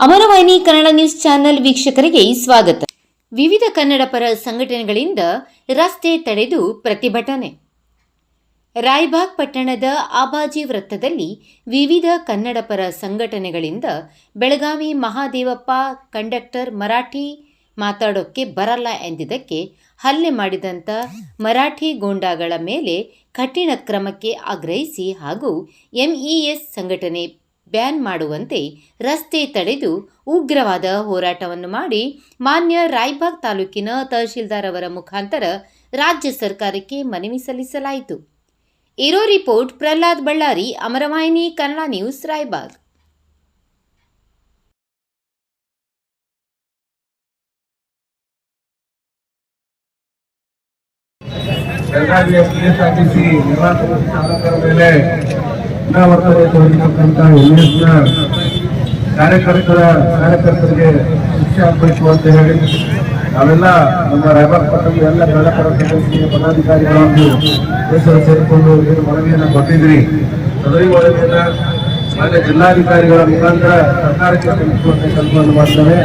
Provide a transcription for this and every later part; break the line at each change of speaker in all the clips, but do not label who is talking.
ಅಮರವಾಹಿನಿ Kannada news channel ವೀಕ್ಷಕರಿಗೆ ಸ್ವಾಗತ. ವಿವಿಧ ಕನ್ನಡ ಪರ ಸಂಘಟನೆಗಳಿಂದ ರಸ್ತೆ ತಡೆದು ಪ್ರತಿಭಟನೆ. ರಾಯ್ಬಾಗ್ ಪಟ್ಟಣದ ಆಬಾಜಿ ವೃತ್ತದಲ್ಲಿ ವಿವಿಧ ಕನ್ನಡ ಪರ ಸಂಘಟನೆಗಳಿಂದ ಬೆಳಗಾವಿ ಮಹಾದೇವಪ್ಪ ಕಂಡಕ್ಟರ್ ಮರಾಠಿ ಮಾತಾಡೋಕ್ಕೆ ಬರಲ್ಲ ಎಂದಿದ್ದಕ್ಕೆ ಹಲ್ಲೆ ಮಾಡಿದಂಥ ಮರಾಠಿ ಗೋಂಡಾಗಳ ಮೇಲೆ ಕಠಿಣ ಕ್ರಮಕ್ಕೆ ಆಗ್ರಹಿಸಿ ಹಾಗೂ ಎಂಇಎಸ್ ಸಂಘಟನೆ ಬ್ಯಾನ್ ಮಾಡುವಂತೆ ರಸ್ತೆ ತಡೆದು ಉಗ್ರವಾದ ಹೋರಾಟವನ್ನು ಮಾಡಿ ಮಾನ್ಯ ರಾಯಬಾಗ್ ತಾಲೂಕಿನ ತಹಶೀಲ್ದಾರ್ ಅವರ ಮುಖಾಂತರ ರಾಜ್ಯ ಸರ್ಕಾರಕ್ಕೆ ಮನವಿ ಸಲ್ಲಿಸಲಾಯಿತು. ಇರೋ ರಿಪೋರ್ಟ್ ಪ್ರಹ್ಲಾದ್ ಬಳ್ಳಾರಿ, ಅಮರವಾಹಿನಿ, ಕನ್ನಡ ನ್ಯೂಸ್ ರಾಯ್ಬಾಗ್
ಅನಾವರ್ತನೆ ತೋರಿಸತಕ್ಕಂಥ ಎಂಎಸ್ನ ಕಾರ್ಯಕರ್ತರ ಕಾರ್ಯಕರ್ತರಿಗೆ ಶಿಕ್ಷೆ ಆಗಬೇಕು ಅಂತ ಹೇಳಿ ನಾವೆಲ್ಲ ನಮ್ಮ ರೈಬರ್ ಪಟ್ಟಣದ ಎಲ್ಲ ಕಾರ್ಯಕರ್ತರ ಸಂಘಟನೆಯ ಪದಾಧಿಕಾರಿಗಳನ್ನು ಹೆಸರು ಸೇರಿಕೊಂಡು ಏನು ಮನವಿಯನ್ನು ಕೊಟ್ಟಿದ್ರಿ ಸದರಿ ಮನವಿಯನ್ನ ಮಾನ್ಯ ಜಿಲ್ಲಾಧಿಕಾರಿಗಳ ಮುಖಾಂತರ ಸರ್ಕಾರಕ್ಕೆ ಸಲ್ಲಿಸುವಂತ ಕೆಲಸವನ್ನು ಮಾಡ್ತಾರೆ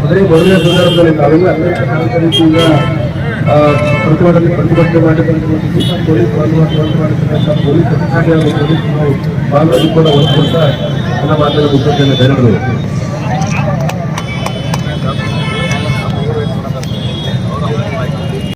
ಸದರಿ ಮನವಿಯ ಸಂದರ್ಭದಲ್ಲಿ ನಾವೆಲ್ಲ ಅನೇಕ ಕಾರ್ಯಕರ್ತರು ಈಗ ಆ, ಪ್ರತಿಭಟನೆ ಪ್ರತಿಭಟನೆ ಮಾಡಿರ್ತಕ್ಕಂಥ ಪೊಲೀಸ್ ಬಂದೋಬಸ್ತ್ ಮಾಡಿರ್ತಕ್ಕಂಥ ಪೊಲೀಸ್ ಅಧಿಕಾರಿಗಳು ಪೊಲೀಸ್ ಕೂಡ ಒಂದು ಎಲ್ಲ ನನ್ನ ಮಾತಿನ ಮುಖ್ಯತೆಯನ್ನು ಧನ್ಯವಾದಗಳು